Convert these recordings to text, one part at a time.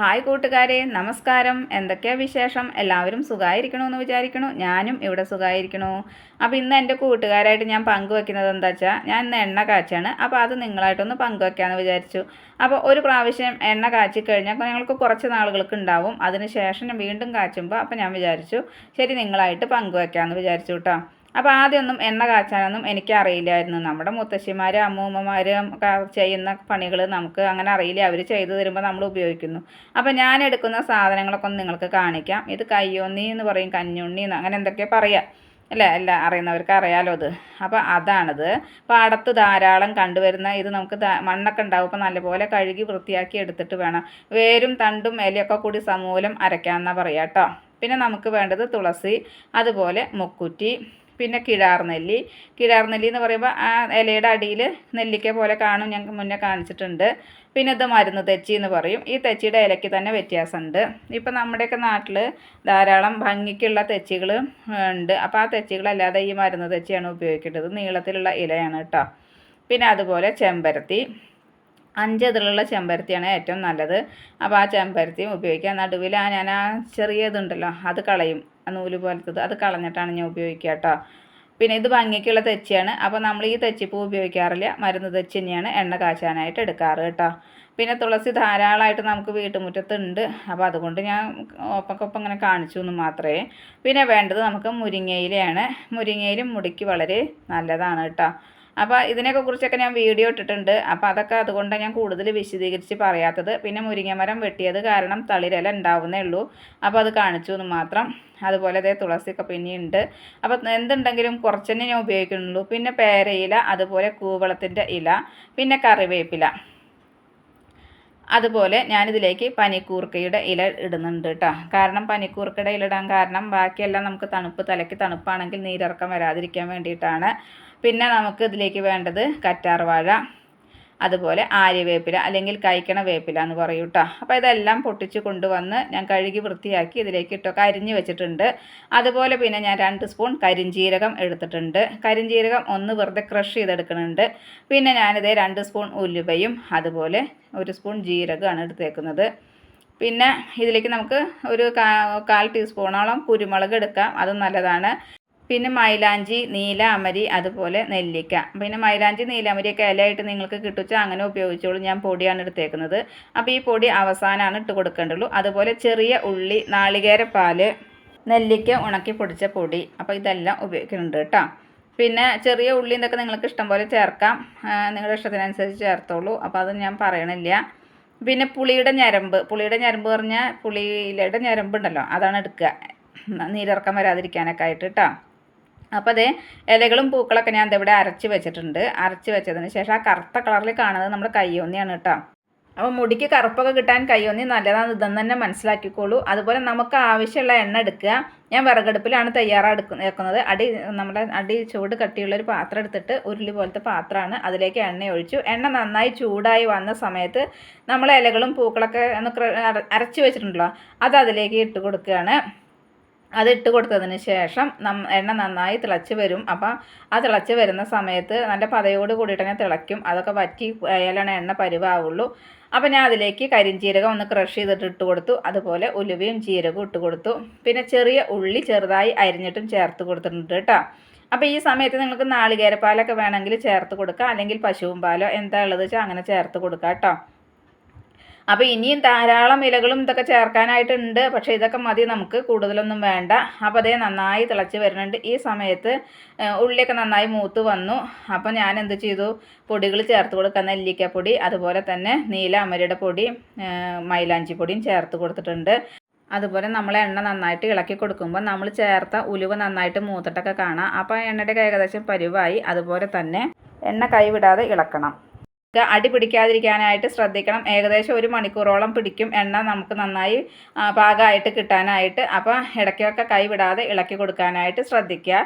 Hi കൂട്ടുകാരെ നമസ്കാരം. എന്തൊക്കെയാ വിശേഷം? എല്ലാവരും സുഖമായിരിക്കണമെന്ന് വിചാരിക്കണു. ഞാനും ഇവിടെ സുഖമായിരിക്കണു അപ്പോൾ ഇന്ന് എന്റെ കൂട്ടുകാരായിട്ട് ഞാൻ പങ്കുവെക്കുന്നത് എന്താ വെച്ചാൽ ഞാൻ ഇന്ന് എണ്ണ കാച്ചാണ്. അപ്പോൾ അത് നിങ്ങളായിട്ടൊന്ന് പങ്കുവെക്കാമെന്ന് വിചാരിച്ചു. അപ്പോൾ ഒരു പ്രാവശ്യം എണ്ണ കാച്ചി കഴിഞ്ഞാൽ ഞങ്ങൾക്ക് കുറച്ച് നാളുകൾക്ക് ഉണ്ടാവും. അതിന് ശേഷം ഞാൻ വീണ്ടും കാച്ചുമ്പോൾ അപ്പോൾ ഞാൻ വിചാരിച്ചു ശരി നിങ്ങളായിട്ട് പങ്കുവെക്കാമെന്ന് വിചാരിച്ചു കേട്ടോ അപ്പോൾ ആദ്യമൊന്നും എണ്ണ കാച്ചാനൊന്നും എനിക്ക് അറിയില്ലായിരുന്നു നമ്മുടെ മുത്തശ്ശിമാർ അമ്മൂമ്മമാരും ചെയ്യുന്ന പണികൾ നമുക്ക് അങ്ങനെ അറിയില്ല. അവർ ചെയ്തു തരുമ്പോൾ നമ്മൾ ഉപയോഗിക്കുന്നു. അപ്പോൾ ഞാൻ എടുക്കുന്ന സാധനങ്ങളൊക്കെ ഒന്ന് നിങ്ങൾക്ക് കാണിക്കാം. ഇത് കയ്യോന്നി എന്ന് പറയും കഞ്ഞുണ്ണി എന്ന് അങ്ങനെ എന്തൊക്കെയോ പറയാം. അല്ലേ? അല്ല അറിയുന്നവർക്ക് അറിയാലോ അത്. അപ്പോൾ അതാണത്. പാടത്ത് ധാരാളം കണ്ടുവരുന്ന ഇത് നമുക്ക് മണ്ണൊക്കെ ഉണ്ടാവും. അപ്പോൾ നല്ലപോലെ കഴുകി വൃത്തിയാക്കി എടുത്തിട്ട് വേണം. വേരും തണ്ടും ഇലയൊക്കെ കൂടി സമൂലം അരയ്ക്കാമെന്നാണ് പറയാം കേട്ടോ പിന്നെ നമുക്ക് വേണ്ടത് തുളസി അതുപോലെ മുക്കുറ്റി പിന്നെ കിഴാർ നെല്ലി കിഴാർ നെല്ലി എന്ന് പറയുമ്പോൾ ആ ഇലയുടെ അടിയിൽ നെല്ലിക്ക പോലെ കാണും ഞങ്ങൾക്ക് മുന്നേ കാണിച്ചിട്ടുണ്ട്. പിന്നെ ഇത് മരുന്ന് തെച്ചി എന്ന് പറയും. ഈ തെച്ചിയുടെ ഇലയ്ക്ക് തന്നെ വ്യത്യാസമുണ്ട്. ഇപ്പം നമ്മുടെയൊക്കെ നാട്ടിൽ ധാരാളം ഭംഗിക്കുള്ള തെച്ചികൾ ഉണ്ട്. അപ്പോൾ ആ തെച്ചികളല്ലാതെ ഈ മരുന്ന് തെച്ചിയാണ് ഉപയോഗിക്കേണ്ടത്. നീളത്തിലുള്ള ഇലയാണ് കേട്ടോ പിന്നെ അതുപോലെ ചെമ്പരത്തി. അഞ്ച് ഇതിലുള്ള ചെമ്പരത്തിയാണ് ഏറ്റവും നല്ലത്. അപ്പോൾ ആ ചെമ്പരത്തിയും ഉപയോഗിക്കാം. നടുവിൽ ആ ഞാൻ ആ ചെറിയ ഇതുണ്ടല്ലോ അത് കളയും. നൂൽ പോലത്തത്. അത് കളഞ്ഞിട്ടാണ് ഞാൻ ഉപയോഗിക്കുക കേട്ടോ. പിന്നെ ഇത് ഭംഗിക്കുള്ള തെച്ചിയാണ്. അപ്പോൾ നമ്മൾ ഈ തെച്ചിപ്പൂ ഉപയോഗിക്കാറില്ല. മരുന്ന് തെച്ചി തന്നെയാണ് എണ്ണ കാച്ചാനായിട്ട് എടുക്കാറ് കേട്ടോ. പിന്നെ തുളസി ധാരാളമായിട്ട് നമുക്ക് വീട്ടുമുറ്റത്തുണ്ട്. അപ്പോൾ അതുകൊണ്ട് ഞാൻ ഒപ്പക്കൊപ്പം ഇങ്ങനെ കാണിച്ചു എന്ന് മാത്രമേ. പിന്നെ വേണ്ടത് നമുക്ക് മുരിങ്ങയിലയാണ്. മുരിങ്ങയിലും മുടിക്ക് വളരെ നല്ലതാണ് കേട്ടോ. അപ്പോൾ ഇതിനെയൊക്കെ കുറിച്ചൊക്കെ ഞാൻ വീഡിയോ ഇട്ടിട്ടുണ്ട്. അപ്പോൾ അതൊക്കെ അതുകൊണ്ടാണ് ഞാൻ കൂടുതൽ വിശദീകരിച്ച് പറയാത്തത്. പിന്നെ മുരിങ്ങമരം വെട്ടിയത് കാരണം തളിരല ഉണ്ടാവുന്നേ ഉള്ളൂ. അപ്പോൾ അത് കാണിച്ചു എന്ന് മാത്രം. അതുപോലെ അതേ തുളസിയൊക്കെ പിന്നെയുണ്ട്. അപ്പോൾ എന്തുണ്ടെങ്കിലും കുറച്ച് തന്നെ ഞാൻ ഉപയോഗിക്കുന്നുള്ളൂ. പിന്നെ പേരയില അതുപോലെ കൂവളത്തിന്റെ ഇല പിന്നെ കറിവേപ്പില. അതുപോലെ ഞാനിതിലേക്ക് പനിക്കൂർക്കയുടെ ഇല ഇടുന്നുണ്ട് കേട്ടോ. കാരണം പനിക്കൂർക്കയുടെ ഇല ഇടാൻ കാരണം ബാക്കിയെല്ലാം നമുക്ക് തണുപ്പ് തലയ്ക്ക് തണുപ്പാണെങ്കിൽ നീരിറക്കം വരാതിരിക്കാൻ വേണ്ടിയിട്ടാണ്. പിന്നെ നമുക്ക് ഇതിലേക്ക് വേണ്ടത് കറ്റാർവാഴ അതുപോലെ ആര്യവേപ്പില അല്ലെങ്കിൽ കഴിക്കണ വേപ്പില എന്ന് പറയും കേട്ടോ അപ്പോൾ ഇതെല്ലാം പൊട്ടിച്ച് കൊണ്ടുവന്ന് ഞാൻ കഴുകി വൃത്തിയാക്കി ഇതിലേക്ക് ഇട്ടൊക്കെ അരിഞ്ഞ് വെച്ചിട്ടുണ്ട്. അതുപോലെ പിന്നെ ഞാൻ രണ്ട് സ്പൂൺ കരിഞ്ചീരകം എടുത്തിട്ടുണ്ട്. കരിഞ്ചീരകം ഒന്ന് വെറുതെ ക്രഷ് ചെയ്തെടുക്കുന്നുണ്ട് പിന്നെ ഞാനിതേ രണ്ട് സ്പൂൺ ഉലുവയും അതുപോലെ ഒരു സ്പൂൺ ജീരകമാണ് എടുത്തേക്കുന്നത്. പിന്നെ ഇതിലേക്ക് നമുക്ക് ഒരു കാൽ ടീസ്പൂണോളം കുരുമുളക് എടുക്കാം. അതും നല്ലതാണ്. പിന്നെ മൈലാഞ്ചി നീല അമരി അതുപോലെ നെല്ലിക്ക. പിന്നെ മൈലാഞ്ചി നീലാമരിയൊക്കെ ഇലയായിട്ട് നിങ്ങൾക്ക് കിട്ടിച്ചാൽ അങ്ങനെ ഉപയോഗിച്ചോളൂ. ഞാൻ പൊടിയാണ് എടുത്തേക്കുന്നത്. അപ്പോൾ ഈ പൊടി അവസാനമാണ് ഇട്ട് കൊടുക്കേണ്ടുള്ളൂ. അതുപോലെ ചെറിയ ഉള്ളി നാളികേരപ്പാൽ നെല്ലിക്ക ഉണക്കി പൊടിച്ച പൊടി. അപ്പോൾ ഇതെല്ലാം ഉപയോഗിക്കുന്നുണ്ട് കേട്ടോ. പിന്നെ ചെറിയ ഉള്ളി എന്നൊക്കെ നിങ്ങൾക്ക് ഇഷ്ടം പോലെ ചേർക്കാം നിങ്ങളുടെ ഇഷ്ടത്തിനനുസരിച്ച് ചേർത്തോളൂ. അപ്പോൾ അത് ഞാൻ പറയണില്ല. പിന്നെ പുളിയുടെ ഞരമ്പ്. പുളിയുടെ ഞരമ്പ് പറഞ്ഞാൽ പുളിയിലയുടെ ഞരമ്പുണ്ടല്ലോ അതാണ് എടുക്കുക. നീരിറക്കം വരാതിരിക്കാനൊക്കെ ആയിട്ട് കേട്ടോ. അപ്പോൾ അതേ ഇലകളും പൂക്കളൊക്കെ ഞാൻ ഇവിടെ അരച്ച് വെച്ചിട്ടുണ്ട്. അരച്ച് വെച്ചതിന് ശേഷം ആ കറുത്ത കളറിൽ കാണുന്നത് നമ്മുടെ കയ്യോന്നിയാണ് കേട്ടോ. അപ്പോൾ മുടിക്ക് കറുപ്പൊക്കെ കിട്ടാൻ കയ്യൊന്നി നല്ലതാണ് ഇതെന്ന് തന്നെ മനസ്സിലാക്കിക്കോളൂ. അതുപോലെ നമുക്ക് ആവശ്യമുള്ള എണ്ണ എടുക്കുക. ഞാൻ വിറകടുപ്പിലാണ് തയ്യാറെടുക്കുന്ന വെക്കുന്നത്. അടി നമ്മുടെ അടി ചൂട് കട്ടിയുള്ള ഒരു പാത്രം എടുത്തിട്ട് ഉരുളി പോലത്തെ പാത്രമാണ്. അതിലേക്ക് എണ്ണ ഒഴിച്ചു. എണ്ണ നന്നായി ചൂടായി വന്ന സമയത്ത് നമ്മൾ ഇലകളും പൂക്കളൊക്കെ ഒന്ന് അരച്ച് വെച്ചിട്ടുണ്ടല്ലോ. അത് അതിലേക്ക് ഇട്ട് കൊടുക്കുകയാണ്. അതിട്ട് കൊടുത്തതിന് ശേഷം നം എണ്ണ നന്നായി തിളച്ച് വരും. അപ്പം ആ തിളച്ച് വരുന്ന സമയത്ത് നല്ല പതയോട് കൂടിയിട്ട് തന്നെ തിളയ്ക്കും. അതൊക്കെ വറ്റി ആയാലാണ് എണ്ണ പരുവാവുള്ളൂ. അപ്പോൾ ഞാൻ അതിലേക്ക് കരിഞ്ചീരകം ഒന്ന് ക്രഷ് ചെയ്തിട്ട് ഇട്ട് കൊടുത്തു. അതുപോലെ ഉലുവയും ജീരകവും ഇട്ട് കൊടുത്തു. പിന്നെ ചെറിയ ഉള്ളി ചെറുതായി അരിഞ്ഞിട്ടും ചേർത്ത് കൊടുത്തിട്ടുണ്ട് കേട്ടോ. അപ്പോൾ ഈ സമയത്ത് നിങ്ങൾക്ക് നാളികേരപ്പാലൊക്കെ വേണമെങ്കിൽ ചേർത്ത് കൊടുക്കുക അല്ലെങ്കിൽ പശുവും പാലോ എന്താ ഉള്ളത് വെച്ചാൽ അങ്ങനെ ചേർത്ത് കൊടുക്കാം കേട്ടോ. അപ്പോൾ ഇനിയും ധാരാളം ഇലകളും ഇതൊക്കെ ചേർക്കാനായിട്ടുണ്ട്. പക്ഷേ ഇതൊക്കെ മതി നമുക്ക് കൂടുതലൊന്നും വേണ്ട. അപ്പോൾ അതേ നന്നായി തിളച്ച് വരുന്നുണ്ട്. ഈ സമയത്ത് ഉള്ളിയൊക്കെ നന്നായി മൂത്ത് വന്നു. അപ്പോൾ ഞാൻ എന്ത് ചെയ്തു? പൊടികൾ ചേർത്ത് കൊടുക്കുക. നെല്ലിക്കപ്പൊടി അതുപോലെ തന്നെ നീല അമരിയുടെ പൊടി മൈലാഞ്ചി പൊടിയും ചേർത്ത് കൊടുത്തിട്ടുണ്ട്. അതുപോലെ നമ്മൾ എണ്ണ നന്നായിട്ട് ഇളക്കി കൊടുക്കുമ്പോൾ നമ്മൾ ചേർത്ത ഉലുവ നന്നായിട്ട് മൂത്തിട്ടൊക്കെ കാണാം. അപ്പോൾ എണ്ണയുടെ ഏകദേശം പരുവായി. അതുപോലെ തന്നെ എണ്ണ കൈവിടാതെ ഇളക്കണം. അടി പിടിക്കാതിരിക്കാനായിട്ട് ശ്രദ്ധിക്കണം. ഏകദേശം ഒരു മണിക്കൂറോളം പിടിക്കും. എണ്ണ നമുക്ക് നന്നായി പാകമായിട്ട് കിട്ടാനായിട്ട്. അപ്പോൾ ഇടയ്ക്കൊക്കെ കൈ വിടാതെ ഇളക്കി കൊടുക്കാനായിട്ട് ശ്രദ്ധിക്കുക.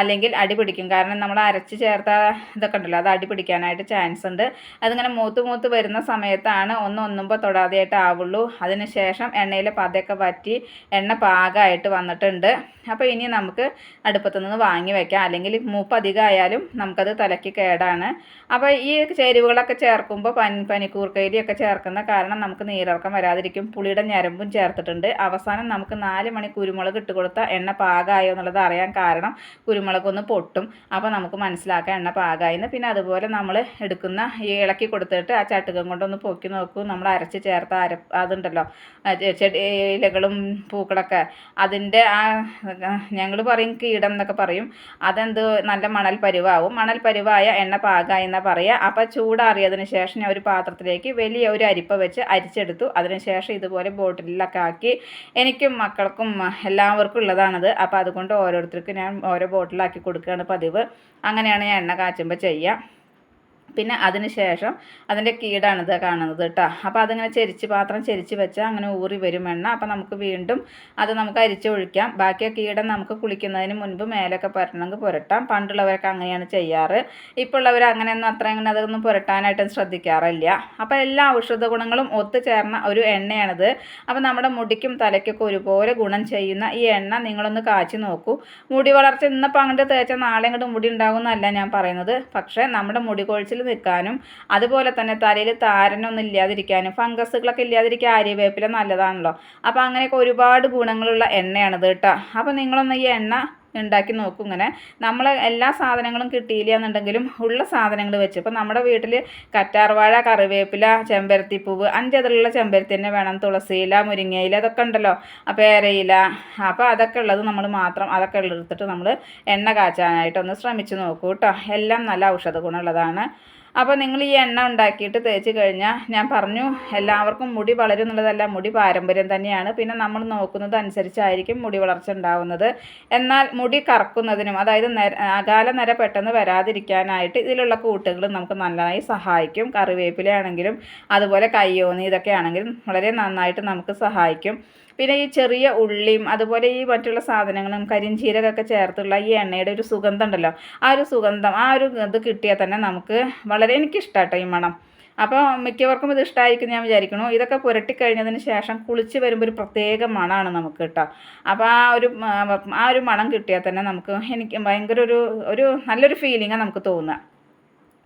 അല്ലെങ്കിൽ അടി പിടിക്കും. കാരണം നമ്മൾ അരച്ച് ചേർത്ത ഇതൊക്കെ ഉണ്ടല്ലോ അത് അടി പിടിക്കാനായിട്ട് ചാൻസ് ഉണ്ട്. അതിങ്ങനെ മൂത്ത് മൂത്ത് വരുന്ന സമയത്താണ് ഒന്ന് ഒന്നുമ്പോൾ തൊടാതെയായിട്ട് ആവുള്ളൂ. അതിന് ശേഷം എണ്ണയിൽ പതയൊക്കെ പറ്റി എണ്ണ പാകമായിട്ട് വന്നിട്ടുണ്ട്. അപ്പോൾ ഇനി നമുക്ക് അടുപ്പത്തു നിന്ന് വാങ്ങി വയ്ക്കാം അല്ലെങ്കിൽ മൂപ്പ് അധികമായാലും നമുക്കത് തലയ്ക്ക് കേടാണ്. അപ്പോൾ ഈ ചേരുവകളൊക്കെ പുളിയൊക്കെ ചേർക്കുമ്പോൾ പനി പനിക്കൂർക്കയിലൊക്കെ ചേർക്കുന്ന കാരണം നമുക്ക് നീരിറക്കം വരാതിരിക്കും. പുളിയുടെ ഞരമ്പും ചേർത്തിട്ടുണ്ട്. അവസാനം നമുക്ക് നാല് മണി കുരുമുളക് ഇട്ട് കൊടുത്ത എണ്ണ പാകമായോ എന്നുള്ളത് അറിയാൻ കാരണം കുരുമുളകൊന്ന് പൊട്ടും. അപ്പോൾ നമുക്ക് മനസ്സിലാക്കാം എണ്ണ പാകമായിന്ന് പിന്നെ അതുപോലെ നമ്മൾ എടുക്കുന്ന ഈ ഇളക്കി കൊടുത്തിട്ട് ആ ചട്ടുകം കൊണ്ടൊന്ന് പൊക്കി നോക്കൂ. നമ്മൾ അരച്ച് ചേർത്ത അര അതുണ്ടല്ലോ. ചെടി ഇലകളും പൂക്കളൊക്കെ. അതിന്റെ ആ ഞങ്ങൾ പറയും കീടം എന്നൊക്കെ പറയും. അതെന്ത് നല്ല മണൽ പരുവാവും മണൽ പരിവായ എണ്ണ പാകമായി എന്നാണ് പറയുക അപ്പോൾ ചൂടാറിയതിന് ശേഷം ഞാൻ ഒരു പാത്രത്തിലേക്ക് വലിയ ഒരു അരിപ്പ വെച്ച് അരിച്ചെടുത്തു. അതിനുശേഷം ഇതുപോലെ ബോട്ടിലൊക്കെ ആക്കി എനിക്കും മക്കൾക്കും എല്ലാവർക്കും ഉള്ളതാണത്. അപ്പോൾ അതുകൊണ്ട് ഓരോരുത്തർക്കും ഞാൻ ഓരോ ബോട്ടിലാക്കി കൊടുക്കുകയാണ് പതിവ്. അങ്ങനെയാണ് ഞാൻ എണ്ണ കാച്ചുമ്പോൾ ചെയ്യുക പിന്നെ അതിന് ശേഷം അതിന്റെ കീടാണ് ഇത് കാണുന്നത് കേട്ടോ. അപ്പോൾ അതിങ്ങനെ ചെരിച്ച് പാത്രം ചെരിച്ച് വെച്ചാൽ അങ്ങനെ ഊറി വരും എണ്ണ. അപ്പോൾ നമുക്ക് വീണ്ടും അത് നമുക്ക് അരിച്ചൊഴിക്കാം ബാക്കി ആ കീടം നമുക്ക് കുളിക്കുന്നതിന് മുൻപ് മേലൊക്കെ പുരട്ടണമെങ്കിൽ പുരട്ടാം. പണ്ടുള്ളവരൊക്കെ അങ്ങനെയാണ് ചെയ്യാറ്. ഇപ്പോൾ ഉള്ളവർ അങ്ങനെയൊന്നും അത്ര അങ്ങനെ അതൊന്നും പുരട്ടാനായിട്ടും ശ്രദ്ധിക്കാറില്ല. അപ്പോൾ എല്ലാ ഔഷധ ഗുണങ്ങളും ഒത്തുചേർന്ന ഒരു എണ്ണയാണിത്. അപ്പോൾ നമ്മുടെ മുടിക്കും തലയ്ക്കൊക്കെ ഒരുപോലെ ഗുണം ചെയ്യുന്ന ഈ എണ്ണ നിങ്ങളൊന്ന് കാച്ചി നോക്കൂ. മുടി വളർച്ച ഇന്നിപ്പോൾ അങ്ങോട്ട് തേച്ചാൽ നാളെ ഇങ്ങോട്ട് മുടി ഉണ്ടാകുമെന്നല്ല ഞാൻ പറയുന്നത്. പക്ഷേ നമ്മുടെ മുടി കൊഴിച്ചിൽ നിൽക്കാനും അതുപോലെ തന്നെ തലയിൽ താരനൊന്നും ഇല്ലാതിരിക്കാനും ഫംഗസുകളൊക്കെ ഇല്ലാതിരിക്കാൻ ആര്യവേപ്പില നല്ലതാണല്ലോ. അപ്പോൾ അങ്ങനെയൊക്കെ ഒരുപാട് ഗുണങ്ങളുള്ള എണ്ണയാണിത് കേട്ടോ. അപ്പോൾ നിങ്ങളൊന്ന് ഈ എണ്ണ ഉണ്ടാക്കി നോക്കും ഇങ്ങനെ. നമ്മൾ എല്ലാ സാധനങ്ങളും കിട്ടിയില്ല എന്നുണ്ടെങ്കിലും ഉള്ള സാധനങ്ങൾ വെച്ച്. ഇപ്പോൾ നമ്മുടെ വീട്ടിൽ കറ്റാർവാഴ കറിവേപ്പില ചെമ്പരത്തിപ്പൂവ് അഞ്ചതിലുള്ള ചെമ്പരത്തി തന്നെ വേണം. തുളസിയില മുരിങ്ങയില അതൊക്കെ ഉണ്ടല്ലോ. പേരയില. അപ്പോൾ അതൊക്കെ ഉള്ളത് നമ്മൾ മാത്രം അതൊക്കെ എടുത്തിട്ട് നമ്മൾ എണ്ണ കാച്ചാനായിട്ടൊന്ന് ശ്രമിച്ച് നോക്കൂ കേട്ടോ. എല്ലാം നല്ല ഔഷധ ഗുണമുള്ളതാണ്. അപ്പോൾ നിങ്ങൾ ഈ എണ്ണ ഉണ്ടാക്കിയിട്ട് തേച്ച് കഴിഞ്ഞാൽ ഞാൻ പറഞ്ഞു എല്ലാവർക്കും മുടി വളരും എന്നുള്ളതല്ല മുടി പാരമ്പര്യം തന്നെയാണ്. പിന്നെ നമ്മൾ നോക്കുന്നത് അനുസരിച്ചായിരിക്കും മുടി വളർച്ച ഉണ്ടാവുന്നത്. എന്നാൽ മുടി കറക്കുന്നതിനും അതായത് നര അകാല നിര പെട്ടെന്ന് വരാതിരിക്കാനായിട്ട് ഇതിലുള്ള കൂട്ടുകൾ നമുക്ക് നന്നായി സഹായിക്കും. കറിവേപ്പിലയാണെങ്കിലും അതുപോലെ കയ്യോന്നി ഇതൊക്കെ ആണെങ്കിലും വളരെ നന്നായിട്ട് നമുക്ക് സഹായിക്കും. പിന്നെ ഈ ചെറിയ ഉള്ളിയും അതുപോലെ ഈ മറ്റുള്ള സാധനങ്ങളും കരിഞ്ചീരകമൊക്കെ ചേർത്തുള്ള ഈ എണ്ണയുടെ ഒരു സുഗന്ധം ഉണ്ടല്ലോ ആ ഒരു സുഗന്ധം ആ ഒരു ഇത് കിട്ടിയാൽ തന്നെ നമുക്ക് വളരെ എനിക്കിഷ്ടമാട്ടോ ഈ മണം. അപ്പോൾ മിക്കവർക്കും ഇത് ഇഷ്ടമായിരിക്കും ഞാൻ വിചാരിക്കുന്നു. ഇതൊക്കെ പുരട്ടി കഴിഞ്ഞതിന് ശേഷം കുളിച്ച് വരുമ്പോൾ ഒരു പ്രത്യേക മണമാണ് നമുക്ക് കേട്ടോ. അപ്പോൾ ആ ഒരു ആ ഒരു മണം കിട്ടിയാൽ തന്നെ നമുക്ക് എനിക്ക് ഭയങ്കര ഒരു ഒരു നല്ലൊരു ഫീലിംഗാണ് നമുക്ക് തോന്നുക.